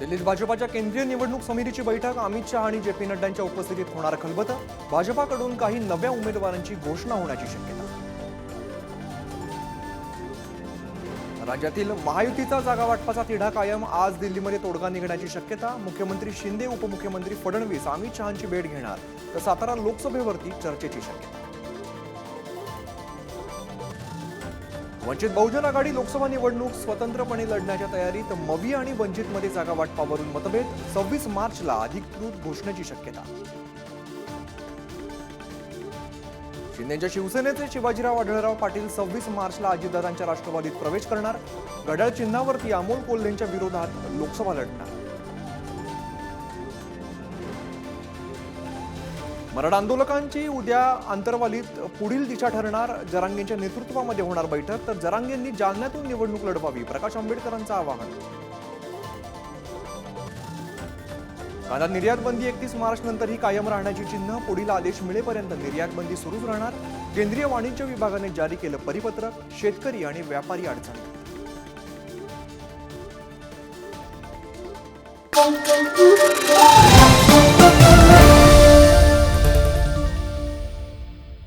दिल्लीत भाजपाच्या केंद्रीय निवडणूक समितीची बैठक अमित शहा आणि जे पी नड्डांच्या उपस्थितीत होणार खलबत. भाजपाकडून काही नव्या उमेदवारांची घोषणा होण्याची शक्यता. राज्यातील महायुतीचा जागा वाटपाचा तिढा कायम आज दिल्लीमध्ये तोडगा निघण्याची शक्यता. मुख्यमंत्री शिंदे उपमुख्यमंत्री फडणवीस अमित शहांची भेट घेणार. तर सातारा लोकसभेवरती चर्चेची शक्यता. वंचित बहुजन आघाडी लोकसभा निवडणूक स्वतंत्रपणे लढण्याच्या तयारीत मवी आणि वंचितमध्ये जागा वाटपावरून मतभेद. सव्वीस मार्चला अधिकृत घोषणेची शक्यता. शिंदेच्या शिवसेनेचे शिवाजीराव आढळराव पाटील सव्वीस मार्चला अजितदादांच्या राष्ट्रवादीत प्रवेश करणार. घड्याळ चिन्हावरती अमोल कोल्हेंच्या विरोधात लोकसभा लढणार. मराठा आंदोलकांची उद्या आंतरवालीत पुढील दिशा ठरणार जरांगेंच्या नेतृत्वामध्ये होणार बैठक. तर जरांगेंनी जालन्यातून निवडणूक लढवावी. प्रकाश आंबेडकरांचं आवाहन. कांदा निर्यात बंदी एकतीस मार्च नंतरही कायम राहण्याची चिन्ह. पुढील आदेश मिळेपर्यंत निर्यात बंदी सुरूच राहणार. केंद्रीय वाणिज्य विभागाने जारी केलं परिपत्रक. शेतकरी आणि व्यापारी अडचणी.